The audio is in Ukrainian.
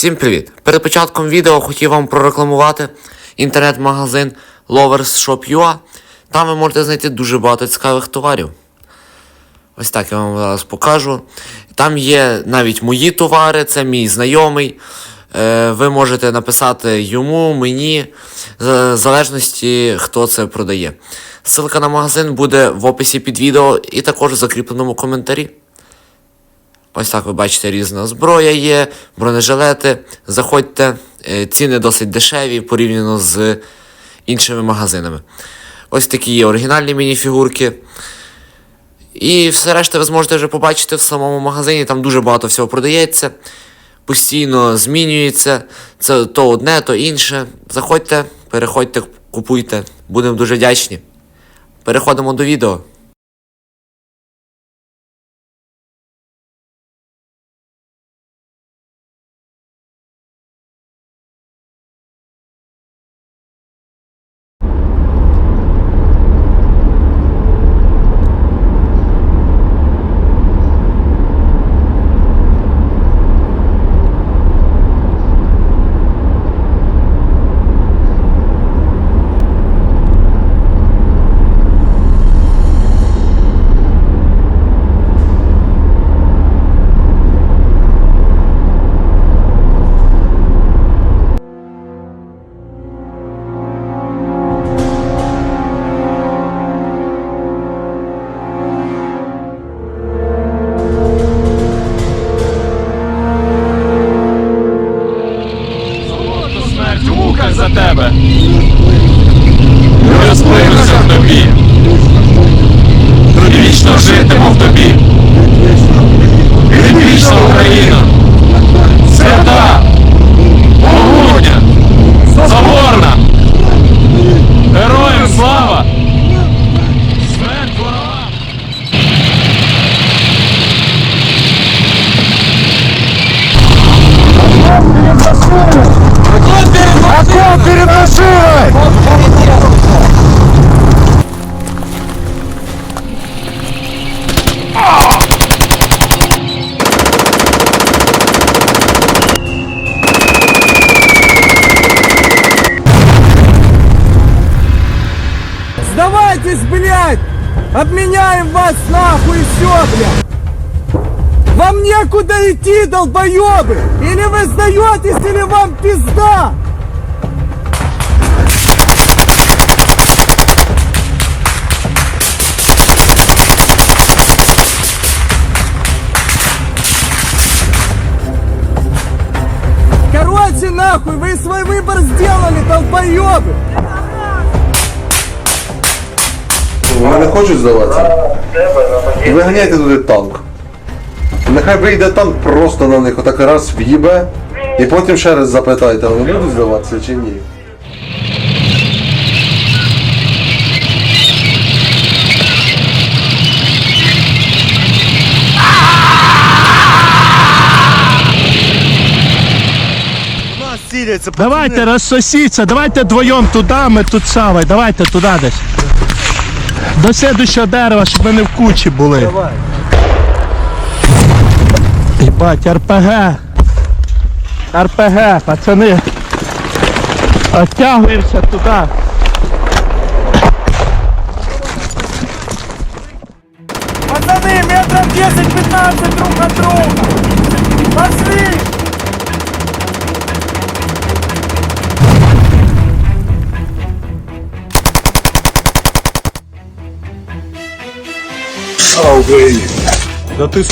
Всім привіт! Перед початком відео хотів вам прорекламувати інтернет-магазин lovershop.ua. Там ви можете знайти дуже багато цікавих товарів. Ось так я вам зараз покажу. Там є навіть мої товари, це мій знайомий. Е, Ви можете написати йому, мені, в залежності, хто це продає. Ссылка на магазин буде в описі під відео і також в закріпленому коментарі. Ось так ви бачите, різна зброя є, бронежилети. Заходьте, е, ціни досить дешеві порівняно з іншими магазинами. Ось такі є оригінальні мініфігурки. І все решта ви зможете вже побачити в самому магазині. Там дуже багато всього продається. Постійно змінюється. Це то одне, то інше. Заходьте, переходьте, купуйте. Будемо дуже вдячні. Переходимо до відео. За тебе. Розплився в тобі. І вічно житиму в тобі. Обменяем вас нахуй все, блядь! Вам некуда идти, долбоебы! Или вы сдаетесь, или вам пизда! Короче, нахуй, вы свой выбор сделали, долбоебы! Вони не хочуть здаватися. Виганяйте туди танк. Нехай вийде танк просто на них отак раз в'їбе, і потім ще раз запитайте, вони будуть здаватися чи ні. Давайте розсосіться, давайте вдвоєм туди, ми тут саме, давайте туди десь. До слідущого дерева, щоб ми не в кучі були. Давай. Єбать, РПГ. РПГ, пацани. Оттягуємося туди. Пацаны, метров 10-15 друг от друга! Да ти